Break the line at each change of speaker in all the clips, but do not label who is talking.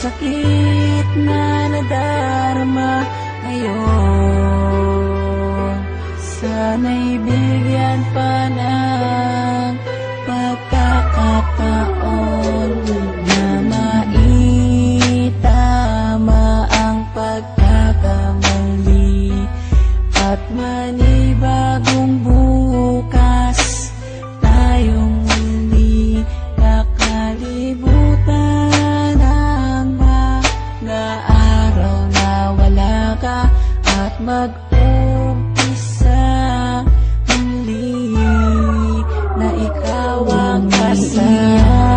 sakit na nadarama ngayon. Sana'y bigyan pa ng
pagkakaroon magpasaya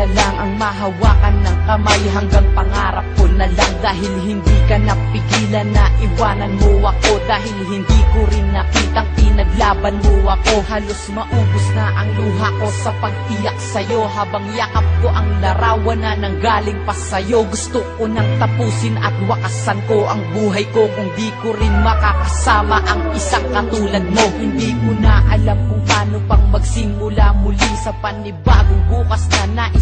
na lang Ang mahawakan ng kamay. Hanggang pangarap ko na lang Dahil hindi ka napigilan na iwanan mo ako. Dahil hindi ko rin nakitang pinaglaban mo ako. Halos maubos na ang luha ko Sa pag-iyak sa'yo. Habang yakap ko ang larawan na nanggaling pa sa'yo. Gusto ko nang tapusin at wakasan ko ang buhay ko. Kung di ko rin makakasama ang isang katulad mo. Hindi ko na alam kung paano pang magsimula muli Sa panibagong bukas na nais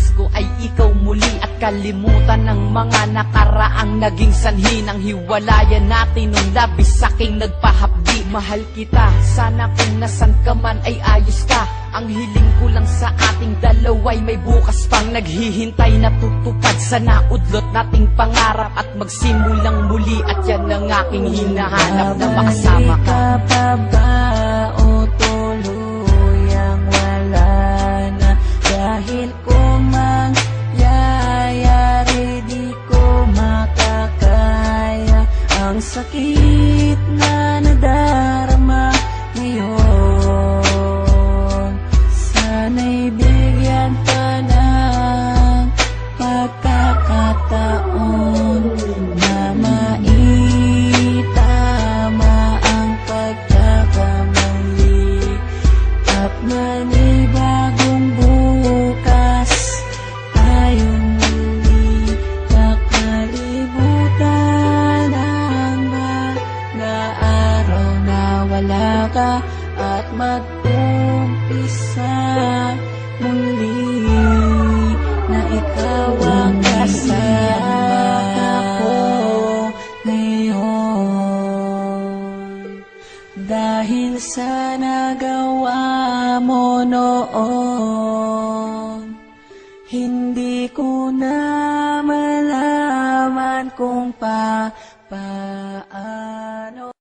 kalimutan ng mga nakaraang naging sanhi Ng hiwalayan natin nung labis saking nagpahapdi. Mahal kita, sana kung nasan ka man ay ayos ka. Ang hiling ko lang sa ating dalaway may bukas pang naghihintay. Na tutupad Sana udlot nating pangarap at magsimulang muli At yan ang aking hinahanap na makasama ka.
Babalik pa ba manibagong bukas tayong muli kakalibutan ang araw na wala ka at mag-umpisa nagawa mo noon? Hindi ko na malaman kung pa paano